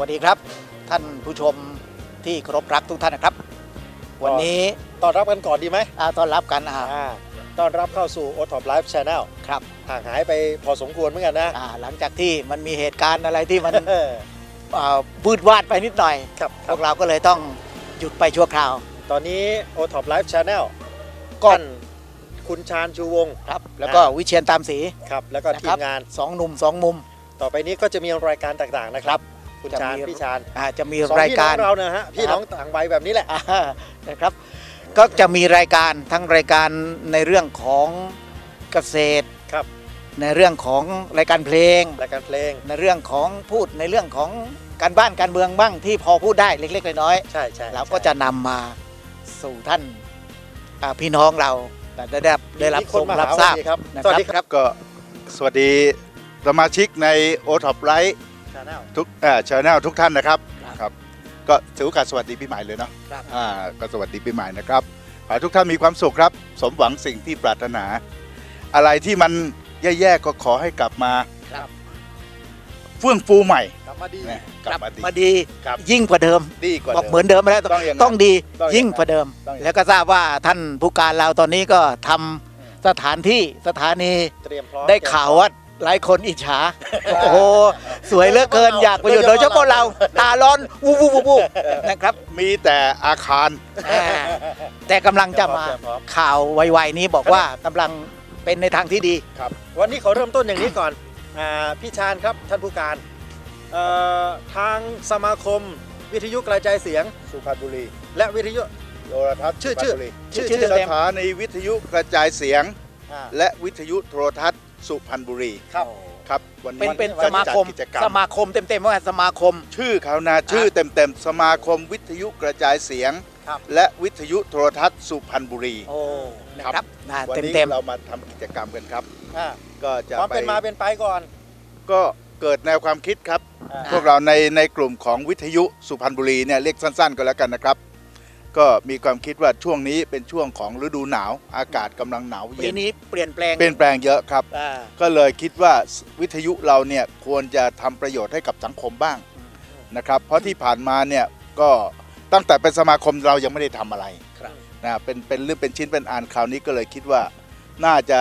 วัสดีครับ ท่านผู้ชมที่เคารพรักทุกท่านนะครับ วันนี้ต้อนรับกันก่อนดีไหมอ่าต้อนรับกันอ่าอ่าต้อนรับเข้าสู่ o t o p Live Channel ครับห่างหายไปพอสมควรเหมือนกันนะอ่าหลังจากที่มันมีเหตุการณ์อะไรที่มันเอออ่าวืดวาดไปนิดหน่อยครับพวกเราก็เลยต้องหยุดไปชั่วคราว ตอนนี้ o t o p Live Channel ก็ท่านคุณชาญชูวงศ์ครับ แล้วก็วิเชียนตามสีครับ แล้วก็นะทีครับมงานสองหนุ่มสองมุม ต่อไปนี้ก็จะมีรายการต่างๆนะครับ คุณจะชาญมีพี่ชาญอ่าจะมีสองรายพี่น้กาอรงเรานะฮะพี่ครับน้องต่างวัยแบบนี้แหละอ่านะครับ ก็จะมีรายการทั้งรายการในเรื่องของเกษตรครับ ในเรื่องของรายการเพลงรายการเพลง ในเรื่องของพูดในเรื่องของการบ้านการเมืองบ้างที่พอพูดได้เล็กๆน้อยใช่ใช่ๆเราก็จะนำมาสู่ท่านอ่าพี่น้องเราได้ได้รับได้รับมีชคนมมารับหาทราบวันนี้ครับนะสวัสดีครับก็สวัสดีสมาชิกใน o t o p Light Channel ทุ กเอ่อชาแนลทุกท่านนะครับครับครับ ก็ถือโอกาสสวัสดีปีใหม่เลยเนาะครับ อ่าก็สวัสดีปีใหม่นะครับขอให้ทุกท่านมีความสุขครับ สมหวังสิ่งที่ปรารถนา อะไรที่มันแย่ๆก็ขอให้กลับมาครับ เฟื่องฟูใหม่กลับมาดีนะกลับมาดีมาดีครับยิ่งกว่าเดิม ดีกว่าบอกดิเหมือนเดิมไม่ได้ต้องอย่างนั้น ต้องดีต้องอย่างนั้นยิ่งกว่าเดิม ต้องอย่างนั้นแล้วก็ทราบว่าท่านผู้การเราตอนนี้ก็ทำสถานที่สถานีเตรียมพร้อมได้ข่าวว่าหลายคนอิจฉาโอ้โห สวยเหลือเกินอยากไปอยู่โดยเฉพาะเราตาร้อนวูบวูบวูบวูบนะครับ มีแต่อาคาร อ่าแต่กำลังจะมาเตรียพร้อมข่าวไวๆนี้บอกว่ากำลังเป็นในทางที่ดี ครับวันนี้ขอเริ่มต้นอย่างนี้ก่อนอาพี่ชาญครับท่านผู้การเอ่อทางสมาคมวิทยุกระจายเสียง สุพรรณบุรีและวิทยุ โทรทัศน์ชื่อ สุพรรณบุรีชื่อชื่อชื่อสเต็มถานีวิทยุกระจายเสียง อ่าและวิทยุโทรทัศน์สุพรรณบุรี ครับ ครับวันเป็นนี้เป็นวัสมาคมจัดกิจกรรสมมาคมเต็มๆว่าสมาคม ชื่อเขานะชื่อเต็มๆสมาคมวิทยุกระจายเสียง ครับ และวิทยุโทรทัศน์สุพรรณบุรี โอ้นะคครัรับบนะวันี้เต็มเรามาทำกิจกรรมกันครับ อ่าก็จะความไปเป็นมาเป็นไปก่อน ก็เกิดแนวความคิดครับอ่าพวกเราในในกลุ่มของวิทยุสุพรรณบุรีเนี่ยเรียกสั้น ๆก็แล้วกันนะครับ ก็มีความคิดว่าช่วงนี้เป็นช่วงของฤดูหนาว อากาศกำลังหนาวๆปีเย็นนี้เปลี่ยนแปลงเปลี่ยนแปลงเยอะครับ อ่าก็เลยคิดว่าวิทยุเราเนี่ยควรจะทำประโยชน์ให้กับสังคมบ้างนะครับเพราะที่ผ่านมาเนี่ยก็ตั้งแต่เป็นสมาคมเรายังไม่ได้ทำอะไรครับ นะเป็นเป็นเรื่องเป็นชิ้นเป็นอันคราวนี้ก็เลยคิดว่าน่าจะ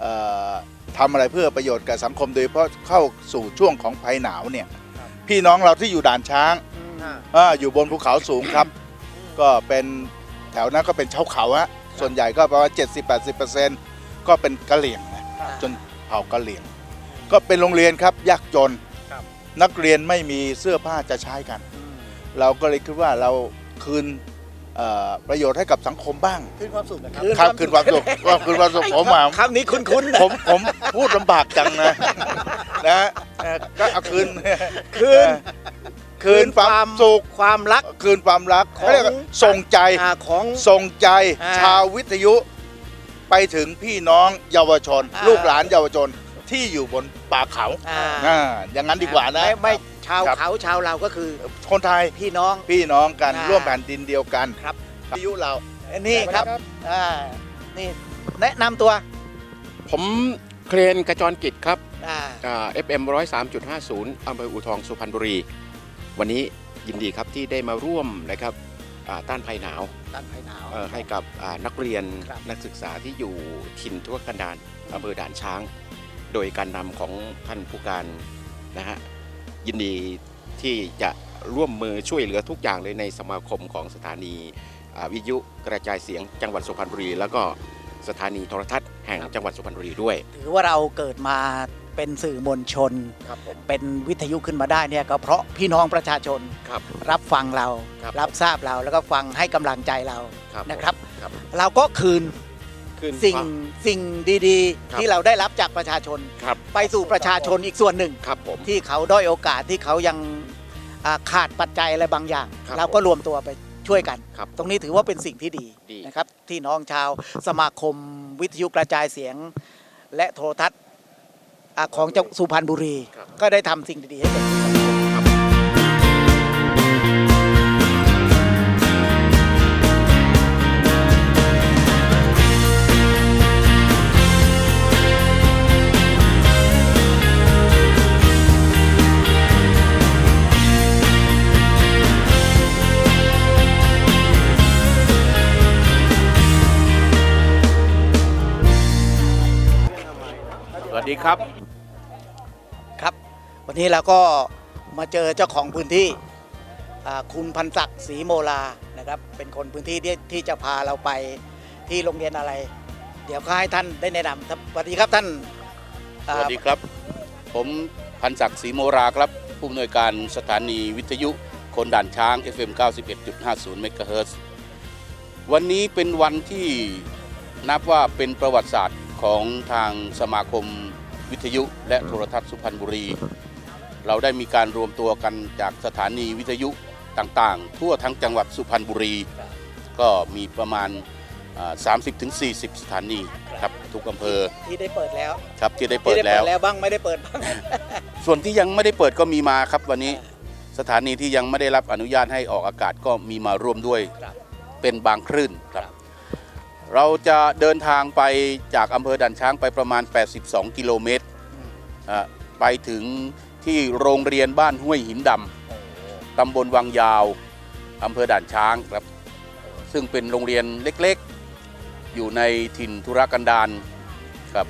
เอ่อทำอะไรเพื่อประโยชน์กับสังคมโดยเฉพาะเข้าสู่ช่วงของภัยหนาวเนี่ยพี่น้องเราที่อยู่ด่านช้างอ่าอาอยู่บนภูเขาสูงครับ ก็เป็นแถวนั้นก็เป็นชาวเขาฮะส่วนใหญ่ก็ประมาณ70-80%ก็เป็นกะเหลี่ยงนะจนเผ่ากะเหลี่ยง ก็เป็นโรงเรียนครับยากจนครับนักเรียนไม่มีเสื้อผ้าจะใช้กัน เราก็เลยคิดว่าเราคืนเอ่อประโยชน์ให้กับสังคมบ้างคืนความสุขนะครับคืนครับคืนความสุขว่าคืนความสุขผมอะคำนี้คุ้นๆนะผมผมพูดลำบากจังนะนะเอ่อก็เอาคืนคืน คืนความสุขความรัก คืนความรักของเขาเรียกว่าส่งใจอ่าของ ส่งใจอ่า ชาววิทยุ ไปถึงพี่น้องเยาวชน อ่า ลูกหลานเยาวชนที่อยู่บนป่าเขาอ่าอ่าอย่างนั้นดีกว่านะ ไม่ไม่ชาวครับ เขาชาวเราก็คือคนไทยพี่น้อง พี่น้องกันอ่าร่วมแผ่นดินเดียวกันครับ วิทยุเรา นี่ครับอ่านี่แนะนำตัวผมเครนกระจรกิจครับอ่าอ่า FM 103.50อำเภออูทองสุพรรณบุรี วันนี้ยินดีครับที่ได้มาร่วมนะครับอ่าต้านภัยหนาวตันภัยหนาวเอ่อให้กับอ่านักเรียนครับนักศึกษาที่อยู่ถิ่นทุรกันดารอำเภอด่านช้าง โดยการนำของท่านผู้การนะฮะยินดีที่จะร่วมมือช่วยเหลือทุกอย่างเลยในสมาคมของสถานีอ่าวิทยุกระจายเสียงจังหวัดสุพรรณบุรี แล้วก็สถานีโทรทัศน์แห่งจังหวัดสุพรรณบุรีด้วย ถือว่าเราเกิดมา เป็นสื่อมวลชน ครับผม เป็นวิทยุขึ้นมาได้เนี่ยก็เพราะพี่น้องประชาชนครับ รับฟังเรา ครับรับทราบเราแล้วก็ฟังให้กำลังใจเราครับนะครับ ครับ เราก็คืนคืนสิ่งความสิ่งดีครับๆที่เราได้รับจากประชาชน ครับ ไปสู่ประชาชนอีกส่วนหนึ่ง ครับผม ที่เขาด้อยโอกาสที่เขายังอ่าขาดปัจจัยอะไรบางอย่าง ครับเราก็รวมตัวไปช่วยกัน ครับตรงนี้ถือว่าเป็นสิ่งที่ดีดี นะครับที่น้องชาวสมาคมวิทยุกระจายเสียง และโทรทัศน์อ่า ของจังหวัดสุพรรณบุรีครับก็ได้ทำสิ่งดีๆให้กับ ครับ ครับ วันนี้เราก็มาเจอเจ้าของพื้นที่คุณพันศักดิ์ศรีโมลานะครับ เป็นคนพื้นที่ที่ที่จะพาเราไปที่โรงเรียนอะไร เดี๋ยวก็ให้ท่านได้แนะนำครับสวัสดีครับท่านสวัสดีครับ ผมพันศักดิ์ศรีโมราครับ ผู้อำนวยการสถานีวิทยุคนด่านช้าง FM 91.50เมกะเฮิรตซ์วันนี้เป็นวันที่นับว่าเป็นประวัติศาสตร์ของทางสมาคม วิทยุและโทรทัศน์สุพรรณบุรี เราได้มีการรวมตัวกันจากสถานีวิทยุต่างๆ ทั่วทั้งจังหวัดสุพรรณบุรี ก็มีประมาณอ่า30-40 สถานีครับทุกอำเภอที่ได้เปิดแล้วครับที่ได้ที่เปิดได้แล้วแล้วบ้างไม่ได้เปิดบ้างส่วนที่ยังไม่ได้เปิดก็มีมาครับวันนี้สถานีที่ยังไม่ได้รับอนุญาตให้ออกอากาศก็มีมาร่วมด้วยครับเป็นบางคลื่นครับครับ เราจะเดินทางไปจากอำเภอด่านช้างไปประมาณ 82 กิโลเมตรอืมอะไปถึงที่โรงเรียนบ้านห้วยหินดำตำบลวังยาวอำเภอด่านช้างครับ ซึ่งเป็นโรงเรียนเล็กๆ อยู่ในถิ่นธุรกันดารครับ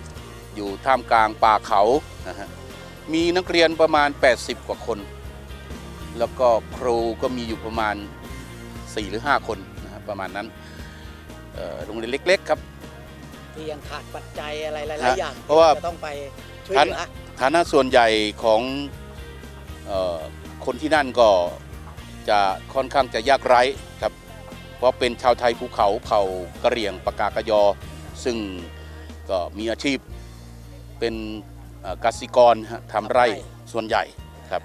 อยู่ท่ามกลางป่าเขานะฮะมีนักเรียนประมาณ 80 กว่าคน แล้วก็ครูก็มีอยู่ประมาณ 4 หรือ 5 คนนะฮะประมาณนั้นเอ่อ โรงเรียนเล็ก ๆ ครับที่ยังขาดปัจจัยอะไรหลายฮะๆอย่างเพราะว่าจะต้องไปช่วยเหลือฐานะส่วนใหญ่ของเออคนที่นั่นก็จะค่อนข้างจะยากไร้ครับ เพราะเป็นชาวไทยภูเขาเผ่ากะเหรี่ยงปากากยอ ซึ่งก็มีอาชีพเป็นเอ่อกสิกรฮะทำไร่ส่วนใหญ่ครับ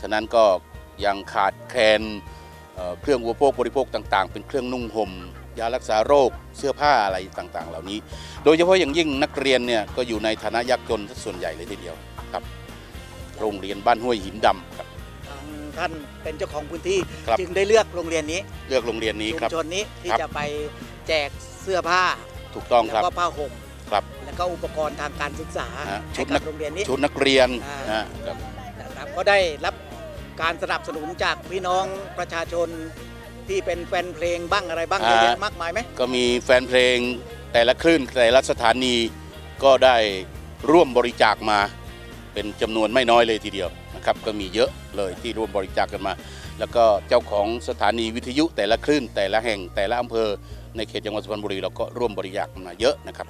ฉะนั้นก็ยังขาดแคลนเอ่อเครื่องอุปโภคบริโภคต่าง ๆ เป็นเครื่องนุ่งห่ม ยารักษาโรคเสื้อผ้าอะไรต่างๆ เหล่านี้ โดยเฉพาะอย่างยิ่งนักเรียนเนี่ยก็อยู่ในฐานะยากจนส่วนใหญ่เลยทีเดียวครับ โรงเรียนบ้านห้วยหินดำครับทางท่านเป็นเจ้าของพื้นที่ครับ จึงได้เลือกโรงเรียนนี้เลือกโรงเรียนนี้ชุครับมชนนี้ที่ครับ จะไปแจกเสื้อผ้าถูกต้องแล้ครับวก็ผ้าห่มครับ แล้วก็อุปกรณ์ทางการศึกษาฮะชุให้ดกันับกโรงเรียนนี้ ชุดนักเรียนอ่านะครับนะครับก็ได้รับการสนับสนุนจากพี่น้องประชาชน ที่เป็นแฟนเพลงบ้างอะไรบ้างเยอะแยะมากมายไหมก็มีแฟนเพลงแต่ละคลื่นแต่ละสถานีก็ได้ร่วมบริจาคมา เป็นจำนวนไม่น้อยเลยทีเดียวนะครับก็มีเยอะเลยที่ร่วมบริจาคกันมา แล้วก็เจ้าของสถานีวิทยุแต่ละคลื่นแต่ละแห่งแต่ละอำเภอในเขตจังหวัดสุพรรณบุรีเราก็ร่วมบริจาคกันมาเยอะนะครับ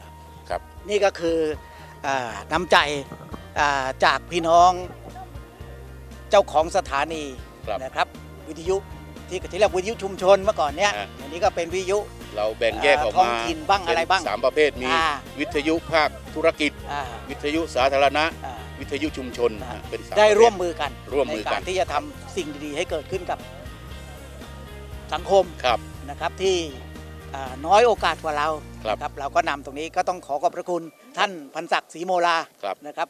ครับ นี่ก็คืออาน้ำใจอ่าจากพี่น้องเจ้าของสถานีครับนะครับ วิทยุ ที่ที่เรียกวิทยุชุมชนเมื่อก่อนเนี้ยอ่า อันนี้ก็เป็นวิทยุ เราแบ่งแยกออกท้องมาถิ่นบ้างอะไรบ้างเป็นสามประเภทมี อ่า วิทยุภาคธุรกิจ อ่าวิทยุสาธารณะ อ่าวิทยุชุมชนอ่าฮะเป็นสามได้ปะเภท ร่วมมือกันร่วมมือกัน ในการที่จะทำสิ่งดีๆ ให้เกิดขึ้นกับสังคมครับ นะครับที่อ่าน้อยโอกาสกว่าเราครับ นะเราก็นำตรงนี้ก็ต้องขอขอบพระคุณท่านพันศักดิ์ศรีโมลาครับ นะครับ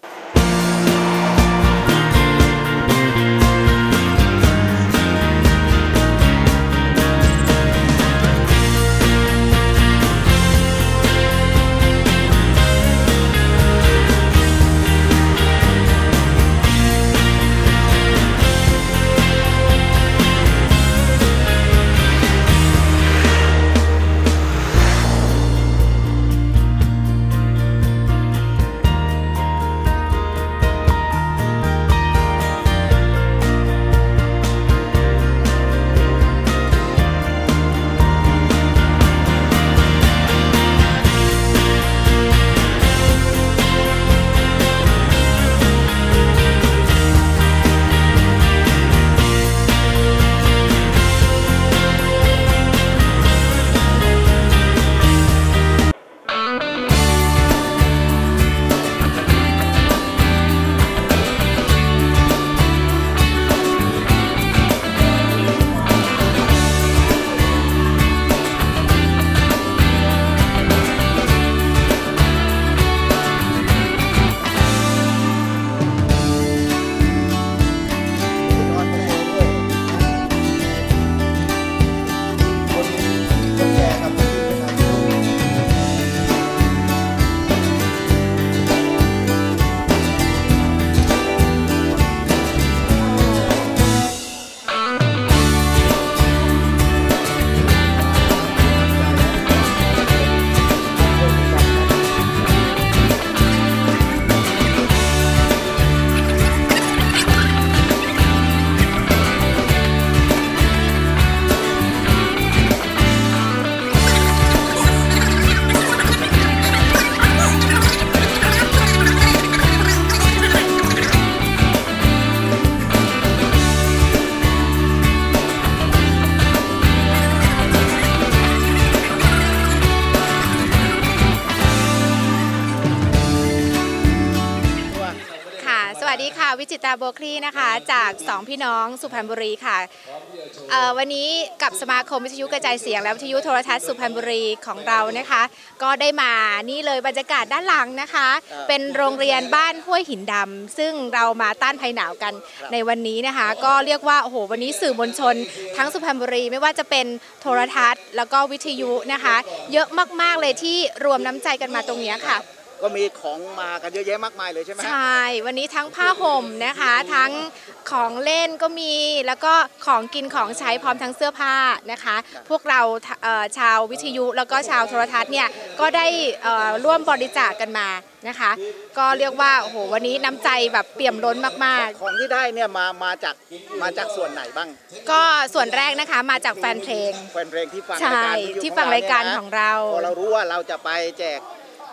จากสองพี่น้องสุพรรณบุรีค่ะเอ่อวันนี้กับสมาคมวิทยุกระจายเสียงและวิทยุโทรทัศน์สุพรรณบุรีของเรานะคะ ก็ได้มานี่เลยบรรยากาศด้านหลังนะคะครับเป็นโรงเรียนบ้านห้วยหินดำซึ่งเรามาต้านภัยหนาวกันในวันนี้นะคะ ก็เรียกว่าโอ้โหวันนี้สื่อมวลชน ทั้งสุพรรณบุรีไม่ว่าจะเป็นโทรทัศน์ แล้วก็วิทยุนะคะ เยอะมากๆเลยที่รวมน้ำใจกันมาตรงเนี้ยค่ะ ก็มีของมากันเยอะแยะมากมายเลยใช่ไหมใช่ วันนี้ทั้งผ้าห่มนะคะ ทั้งของเล่นก็มี แล้วก็ของกินของใช้พร้อมทั้งเสื้อผ้านะคะ พวกเราเอ่อชาววิทยุแล้วก็ชาวโทรทัศน์เนี่ย ก็ได้เอ่อร่วมบริจาคกันมานะคะ ก็เรียกว่าโอ้โหวันนี้น้ำใจแบบเปี่ยมล้นมากของที่ได้เนี่ยมามาจากมาจากส่วนไหนบ้างๆก็ส่วนแรกนะคะมาจากแฟนเพลงแฟนเพลงที่ฟังใช่รายการวิทยุที่ฟังรายการของเราพอเรารู้ว่าเราจะไปแจก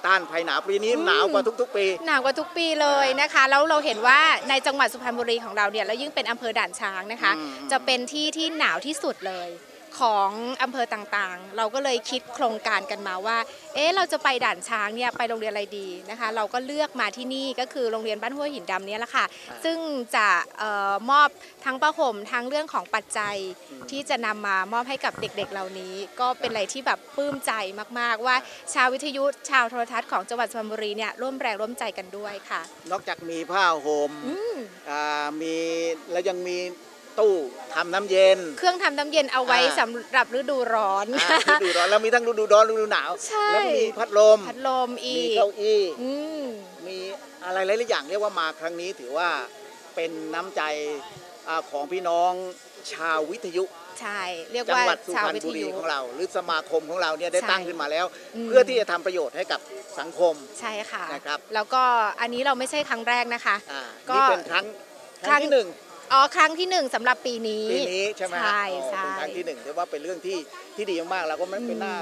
ต้านภัยหนาวปีนี้หนาวกว่าทุก ๆ ปีหนาวกว่าทุกปีเลยนะคะแล้วเราเห็นว่าในจังหวัดสุพรรณบุรีของเราเนี่ยแล้วยิ่งเป็นอำเภอด่านช้างนะคะอืมจะเป็นที่ที่หนาวที่สุดเลย ของอำเภอต่างๆ เราก็เลยคิดโครงการกันมาว่า เอ๊ะ เราจะไปด่านช้างเนี่ย ไปโรงเรียนอะไรดีนะคะ เราก็เลือกมาที่นี่ก็คือโรงเรียนบ้านห้วยหินดำเนี่ยแหละค่ะ ซึ่งจะเออมอบทั้งประห่มทั้งเรื่องของปัจจัยที่จะนำมามอบให้กับเด็กๆ เหล่านี้ ก็เป็นอะไรที่แบบปลื้มใจมากๆ ว่าชาววิทยุชาวโทรทัศน์ของจังหวัดสุพรรณบุรีเนี่ยร่วมแรงร่วมใจกันด้วยค่ะ นอกจากมีผ้าห่มอืมอ่ามีแล้วยังมี ตู้ทำน้ำเย็น เครื่องทำน้ำเย็นเอาไว้อ่าสำหรับฤดูร้อนอ่าฤดูร้อนแล้วมีทั้งฤดูร้อนฤดูหนาวใช่แล้วก็มีพัดลมพัดลมอีมีกเก้าอี้อืมมีอะไรหลายๆอย่างเรียกว่ามาครั้งนี้ถือว่าเป็นน้ำใจอ่าของพี่น้องชาววิทยุใช่เรียกจังว่าหวัดสุชาวพรรณวิทบุรียุของเรา หรือสมาคมของเราเนี่ยได้ใช่ตั้งขึ้นมาแล้วอืมเพื่อที่จะทำประโยชน์ให้กับสังคมใช่ค่ะนะครับแล้วก็อันนี้เราไม่ใช่ครั้งแรกนะคะอ่าก็นี่เป็นครั้งคครั้รั้งงที่หนึ่ง อ๋อครั้งที่หนึ่งสำหรับปีนี้ปีนี้ใช่ไหมฮะใช่อ๋อใช่เป็นครั้งที่หนึ่งถือว่าเป็นเรื่องที่ที่ดีมากๆแล้วก็มันเป็นหน้า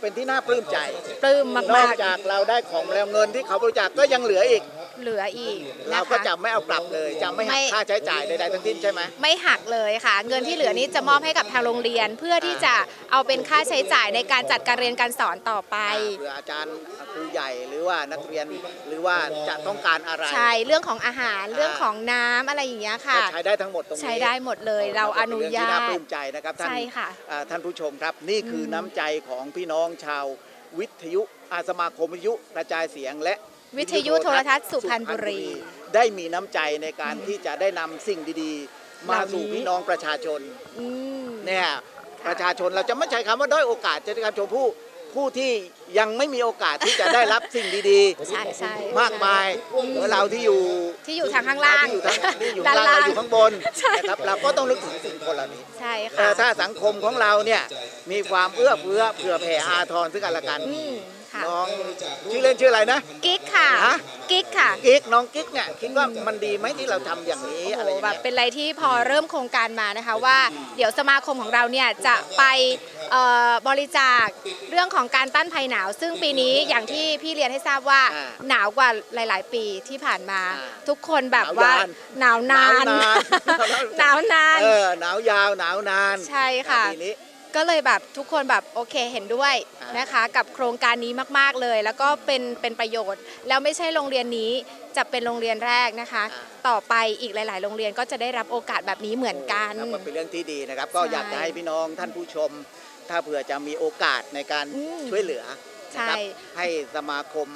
เป็นที่น่าปลื้มใจปลื้มนอมากกจากเราได้ของแล้วเงินที่เขาบริจาคก็ยังเหลืออีกๆเหลืออีกเรานะก็คะ จะไม่เอากลับเลยจะไม่หัไม่กค่าใช้จ่ายใดๆทั้งสิ้นใช่ไหม ไม่หักเลยค่ะ เงินที่เหลือนี้จะมอบให้กับทางโรงเรียน เพื่อที่จะเอาเป็นค่าใช้จ่ายในการจัดการเรียนการสอนต่อไป เผื่ออาจารย์ครูใหญ่หรือว่านักเรียนหรือว่าจะต้องการอะไรใช่เรื่องของอาหารเรื่องของน้ำอะไรอย่างเงี้ยค่ะ ก็ใช้ได้ทั้งหมดตรงนี้ใช้ได้หมดเลยเราอนุญาเป็นเรื่องที่น่าตปลื้มใจนะครับท่านใช่ค่ะ อ่าท่านผู้ชมครับนี่คืออน้ำใจของพี่น้องชาว วิทยุอาสมาคมวิทยุกระจายเสียงและวิทยุโทรทัศน์สุพรรณบุรี ได้มีน้ำใจในการที่จะได้นำสิ่งดีๆ มาสู่เหล่านี้พี่น้องประชาชนอืมเนี่ยประชาชนเราจะไม่ใช้คำว่าด้อยโอกาสจะใช้คำชมผู้ ผู้ที่ยังไม่มีโอกาสที่จะได้รับสิ่งดีใช่ใช่ๆมากมายเหมือนเราที่อยู่ที่อยู่ทางข้างล่าง ที่อยู่ทางที่อยู่ด้าข้านงล่างล่าง เราอยู่ข้างบนใช่ นะครับเราก็ต้องนึกถึงสิ่งคนเหล่านี้ใช่แต่ค่ะถ้าสังคมของเราเนี่ยมีความเอื้อเฟื้อเผื่อแผ่อาทรซึ่งกันและกัน อืมค่ะ น้องชื่อเล่นชื่ออะไรนะกิ๊กค่ะฮะกิ๊กค่ะกิ๊กน้องกิ๊กเนี่ยคิดว่ามันดีไหมที่เราทำอย่างนี้โอ้อะไรโหอย่างแบบเงี้ยเป็นอะไรที่พอเริ่มโครงการมานะคะว่า เดี๋ยวสมาคมของเราเนี่ยจะไปเอ่อบริจาคเรื่องของการต้านภัยหนาว ซึ่งปีนี้อย่างที่พี่เรียนให้ทราบว่าอ่าหนาวกว่าหลาย ๆ ปีที่ผ่านมาอ่าทุกคนแบบว่าหนาวนานหนาวนานหนาวนานเออหนาวยาวหนาวนานใช่ค่ะปีนี้ ก็เลยแบบทุกคนแบบโอเคเห็นด้วยอ่านนะคะ กับโครงการนี้มากๆเลย แล้วก็เป็นเป็นประโยชน์ แล้วไม่ใช่โรงเรียนนี้จะเป็นโรงเรียนแรกนะคะ ต่อไปอีกหลาย ๆ โรงเรียนก็จะได้รับโอกาสแบบนี้เหมือนกันครับก็เป็นเรื่องที่ดีนะครับ ก็ใช่อยากจะให้พี่น้องท่านผู้ชม ถ้าเผื่อจะมีโอกาสในการอืมช่วยเหลือนะครับใช่ให้สมาคม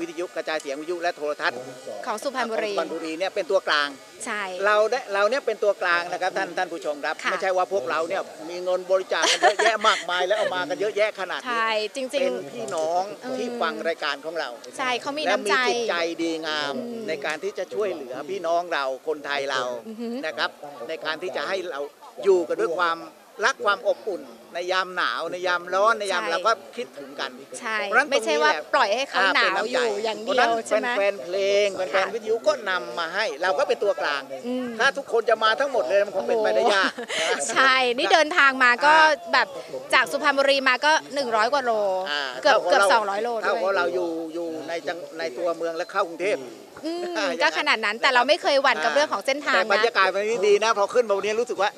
วิทยุกระจายเสียงวิทยุและโทรทัศน์ของสุพรรณบุรีของสุพรรณบุรีเนี่ยเป็นตัวกลางใช่เราได้เราเนี่ยเป็นตัวกลางนะครับท่านท่านผู้ชมครับค่ะไม่ใช่ว่าพวกเราเนี่ยมีเงินบริจาคกันเยอะแยะมากมายแล้วเอามากันเยอะแยะขนาดนี้ใช่จริงเป็นพี่น้องอืมที่ฟังรายการของเราๆใช่เขามีและน้ำมีใจจิตใจดีงามอืมในการที่จะช่วยเหลือพี่น้องเราคนไทยเราอือหือนะครับ ในการที่จะให้เราอยู่กันด้วยความ รักความอบอุ่น ในยามหนาวในยามร้อนในยามใช่ เราก็คิดถึงกันใช่ เพราะฉะนั้นไม่ใช่ตรงนี้ว่าแหละปล่อยให้เขาหนาวอยู่อย่างเดียวใช่ไหม แฟนๆเพลงแฟนค่ะๆวิทยุก็นำมาให้ เราก็เป็นตัวกลาง อืม ถ้าทุกคนจะมาทั้งหมดเลยมันคงเป็นไปได้ยากนะ ใช่ นี่เดินทางมาก็แบบจากสุพรรณบุรีมาก็ 100 กว่าโลอ่าเกือบท่าเกือบรา200 โลด้เท่าวยกับเราอยู่อยู่ในจังในตัวเมืองและเข้ากรุงเทพ อืมอ่าอย่างนั้น ก็ขนาดนั้นแต่เราไม่เคยหวั่นกับเรื่องของเส้นทางแต่บรรนะยากาศวันนี้ดีนะ พอขึ้นมาวันนี้รู้สึกว่า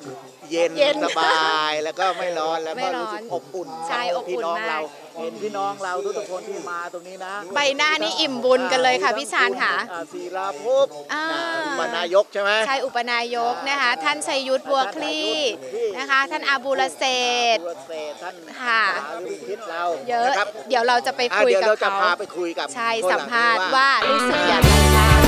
เย็นเย็นสบายแล้วก็ไม่ร้อนแล้วไม่ก็ร้อนรู้สึกอบอุ่นใช่อบอุ่นพี่น้องมากเราเห็นพี่น้องเราทุกๆคนที่มาตรงนี้นะใบหน้านี่อิ่มบุญกันเลยค่ะพี่ชานค่ะอ่าศิลาภพอ่าอุปนายกใช่ไหมใช่อุปนายกนะคะ ท่านชัยยุทธบัวคลี่นะคะ ท่านอาบูลเศรษฐ์ตัวเศรษฐ์ท่านค่ะสาธุพิษเราเยอะนะครับเดี๋ยวเราจะไปอะคุยเดี๋ยวกับเราจะเขาพาไปคุยกับใช่คนเหสัล่มนี้ภาษณ์ว่ารู้สึกอย่างไรบ้าง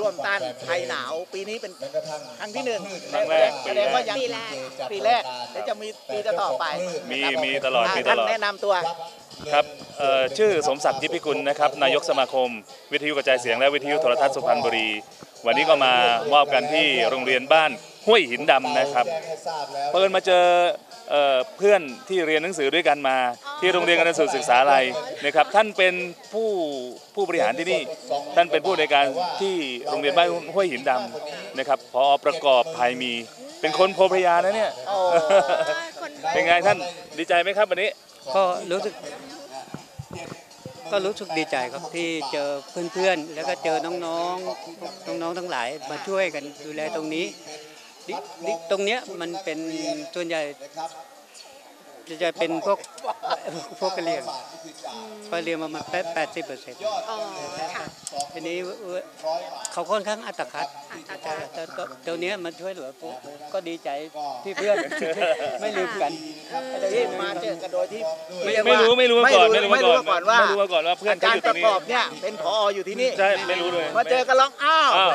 ร่วมต้านภัยหนาว ปีนี้เป็นครั้งที่หนึ่งครั้งแรกแสดงว่ายังปีแรกปีแรกเดี๋ยวจะมีปีต่อๆไปมีนะครับมีตลอดอะมีตท่านลอดแนะนำตัวครับเอ่อชื่อสมศักดิ์ยิพิกุลนะครับนายกสมาคม วิทยุกระจายเสียงและวิทยุโทรทัศน์สุพรรณบุรี วันนี้ก็มามอบกันที่โรงเรียนบ้านห้วยหินดำนะครับเพิ่นมาเจอเอ่อเพื่อนที่เรียนหนังสือด้วยกันมา ที่โรงเรียนการศึกษาลัยนะครับท่านเป็นผู้ผู้บริหารที่นี่ ท่านเป็นผู้ในวยการที่โรงเรียนบ้านห้วยหินดำนะครับพอประกอบภัยมี เป็นคนโพธิ์พระยานะเนี่ยโอ้คนเป็นไงท่านดีใจไหมครับวันนี้ก็รู้สึกก็รู้สึกดีใจครับที่เจอเพื่อนๆ แล้วก็เจอน้องๆ น้องๆ ทั้งหลายมาช่วยกันดูแลตรงนี้ดิดิ ตรงเนี้ยมันเป็นส่วนใหญ่ จะเป็นพวกพวกกะเหรี่ยงกะเหรี่ยงประมาณแปดสิบเปอร์เซ็นต์อ๋อค่ะทีนี้เขาค่อนข้างอัตคัดอัตคัแต่ดแต่ก็ตรงเนี้ยมันช่วยเหลือปุ๊บก็ดีใจที่เพื่อนไม่ลืมกันที่มาเจอกันโดยที่ไม่เรียกไม่ว่ารู้ไม่รู้มาก่อนไม่รู้ไม่รู้มาก่อนว่าไม่รู้มาก่อนว่าเพื่อนอาเขาจารอยู่ย์ตปรงระนี้กอบเนี่ยเป็นผออยู่ที่นี่ใช่ไม่รู้เลยมาเจอกันร้องอ้าวอ้าว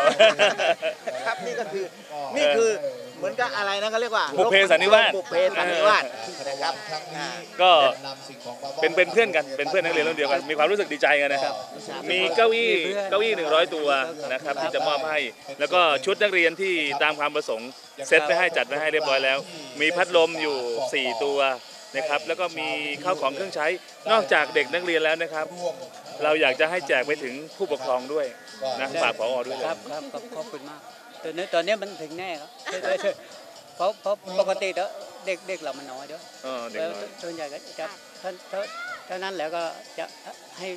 ครับนี่ก็คือนี่คือ เหมือนกับอะไรนะเขาเรียกว่าบุพเพสันนิวาส บุพเพสันนิวาสนะครับอ่าก็เป็นเป็นเพื่อนกันเป็นเพื่อนนักเรียนรุ่นเดียวกัน มีความรู้สึกดีใจกันนะครับ มีเก้าอี้เก้าอี้หนึ่งร้อยตัวนะครับที่จะมอบให้ แล้วก็ชุดนักเรียนที่ตามความประสงค์เซตไปให้จัดไปให้เรียบร้อยแล้ว มีพัดลมอยู่ 4 ตัวนะครับแล้วก็มีข้าวของเครื่องใช้นอกจากเด็กนักเรียนแล้วนะครับ เราอยากจะให้แจกไปถึงผู้ปกครองด้วยนะฝากผอด้วยคเลยรับครับขอบขอบคุณมาก ตอนนี้ตอนนี้มันถึงแน่ครับเพราะเพราะปกติแล้วเด็กเด็กเรามันน้อยด้วยเออเด็กแล้วน้อยส่วนใหญ่ก็จะท่านเท่าเท่านั้นแล้วก็จะให้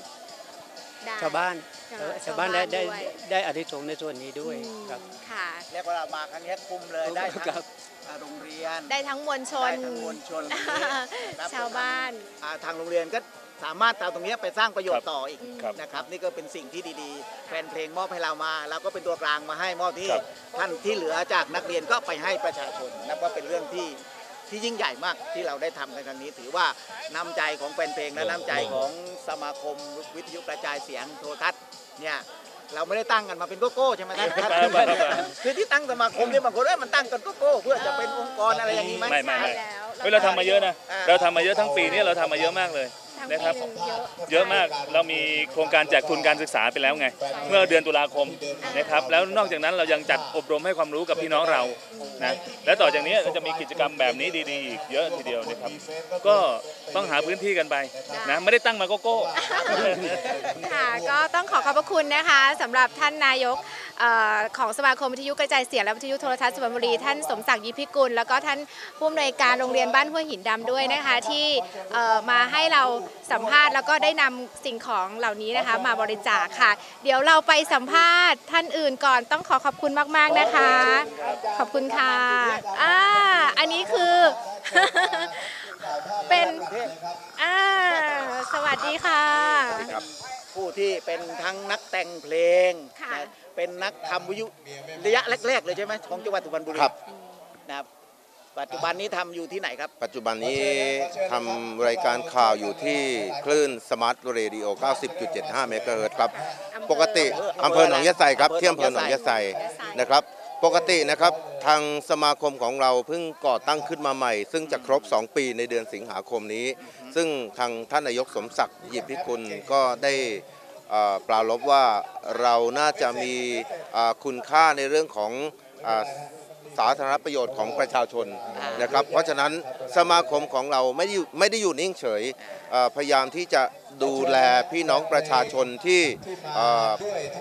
ได้ชาวบ้านค่ะเออชาวบ้านได้ได้ชาวบ้านด้วยได้อานิสงส์ในส่วนนี้ด้วยอืมครับค่ะเรียกว่ามาครั้งนี้คุมเลยได้ทั้งครับอ่าโรงเรียน ได้ทั้งมวลชนได้ทั้งมวลชนครับชาวบ้านอ่าทางโรงเรียนก็ สามารถเอาตรงนี้ไปสร้างประโยชน์ต่ออีกครับนะครับ นี่ก็เป็นสิ่งที่ดีๆ แฟนเพลงมอบให้เรามาเราก็เป็นตัวกลางมาให้มอบที่ ครับ ท่านที่เหลือจากนักเรียนก็ไปให้ประชาชนนับว่าเป็นเรื่องที่ที่ยิ่งใหญ่มากที่เราได้ทำในครั้งนี้ ถือว่าน้ำใจของแฟนเพลงและน้ำใจของสมาคมวิทยุกระจายเสียงโทรทัศน์เนี่ยเราไม่ได้ตั้งกันมาเป็นโกโก้ใช่ไหมท่านท่านไม่ไม่ไม่ คือที่ตั้งสมาคมเนี่ยบางคนเอ้ยมันตั้งกันโกโก้เพื่อจะเป็นองค์กรอะไรอย่างนี้ไหม ไม่ไม่ไม่ใช่แล้ว เฮ้ยเราทำมาเยอะนะ อ่า เราทำมาเยอะทั้งปีนี้เราทำมาเยอะมากเลย ทั้งนะครับ ปีเยอะเยอะมากเรามีโครงการแจกทุนการศึกษาไปแล้วไง เมื่อเดือนตุลาคมนะครับ แล้วนอกจากนั้นเรายังจัดอบรมให้ความรู้กับพี่น้องเรานะและต่อจากนี้เราจะมีกิจกรรมแบบนี้ดีๆอีกเยอะทีเดียวนะครับ ก็ต้องหาพื้นที่กันไปนะไม่ได้ตั้งมาโกโก้ ค่ะก็ต้องขอขอบพระคุณนะคะสำหรับท่านนายกเอ่อของสมาคมวิทยุกระจายเสียงและวิทยุโทรทัศน์สุพรรณบุรีท่านสมศักดิ์ยิพิกุลแล้วก็ท่านผู้อำนวยการโรงเรียนบ้านห้วยหินดำด้วยนะคะที่เอ่อมาให้เราสัมภาษณ์แล้วก็ได้นำสิ่งของเหล่านี้นะคะ มาบริจาคค่ะ เดี๋ยวเราไปสัมภาษณ์ท่านอื่นก่อนต้องขอขอบคุณมาก ๆนะคะ ขอบคุณค่ะอ่าอันนี้คือเป็นอ่าสวัสดีค่ะผู้ที่เป็นทั้งนักแต่งเพลงค่ะนะเป็นนักทำวิทยุระยะแรก ๆ เลยใช่ไหมของจังหวัดสุพรรณบุรีครับนะครับ ปัจจุบันนี้ทำอยู่ที่ไหนครับ ปัจจุบันนี้ทำรายการข่าวอยู่ที่คลื่นสมาร์ทเรดิโอ 90.75 เมกะเฮิรตซ์ครับอำเภอปกติอำอำเภเภออหนองยะไซครับอำเภอที่อำเภอหนองยะไซยะไซนะครับ ปกตินะครับทางสมาคมของเราเพิ่งก่อตั้งขึ้นมาใหม่ ซึ่งจะครบ 2 ปีในเดือนสิงหาคมนี้ ซึ่งทางท่านนายกสมศักดิ์หยิบพิกุลก็ได้เอ่อปรารบว่าเราน่าจะมีอ่าคุณค่าในเรื่องของอ่า สาธารณประโยชน์ของประชาชนอ่านนะครับ เพราะฉะนั้นสมาคมของเราไม่ได้อยู่ไม่ได้อยู่นิ่งเฉยเอ่อพยายามที่จะดูแลพี่น้องประชาชนที่เอ่อ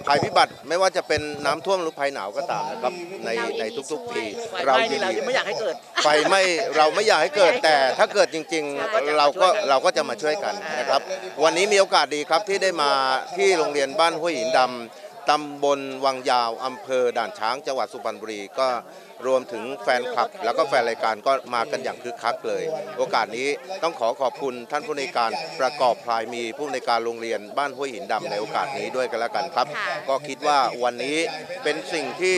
ภัยพิบัติไม่ว่าจะเป็นน้ำท่วมหรือภัยหนาวก็ตามนะครับในเรายินดีในทุกๆปีไฟไหม้นี่เรายังไม่อยากให้เกิดไฟไหม้เราไม่อยากให้เกิดแต่ถ้าเกิดจริงใช่ๆเราก็เราก็จะมาช่วยกันนะครับ วันนี้มีโอกาสดีครับที่ได้มาที่โรงเรียนบ้านห้วยหินดำ ตำบลวังยาวอำเภอด่านช้างจังหวัดสุพรรณบุรีก็รวมถึงแฟนคลับ แล้วก็แฟนรายการก็มากันอย่างคึกคักเลย โอกาสนี้ต้องขอขอบคุณท่านผู้ในวยการประกอบพลายมีผู้ในวยการโรงเรียนบ้านห้วยหินดำในโอกาสนี้ด้วยกันแล้วกันครับค่ะก็คิดว่าวันนี้เป็นสิ่งที่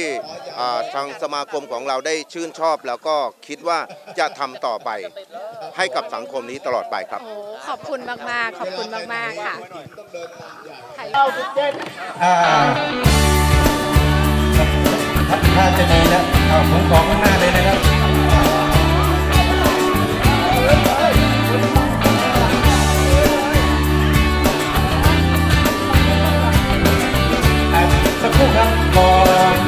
อ่าทางสมาคมของเราได้ชื่นชอบ แล้วก็คิดว่าจะทำต่อไป ให้กับสังคมนี้ตลอดไปครับ โอ้ขอบคุณมากๆ ขอบคุณมากๆค่ะเอาทุกเด่นอ่าถ้าจะดีนะเอาผมขอข้างหน้าเลยนะครับสักครู่ครับรอ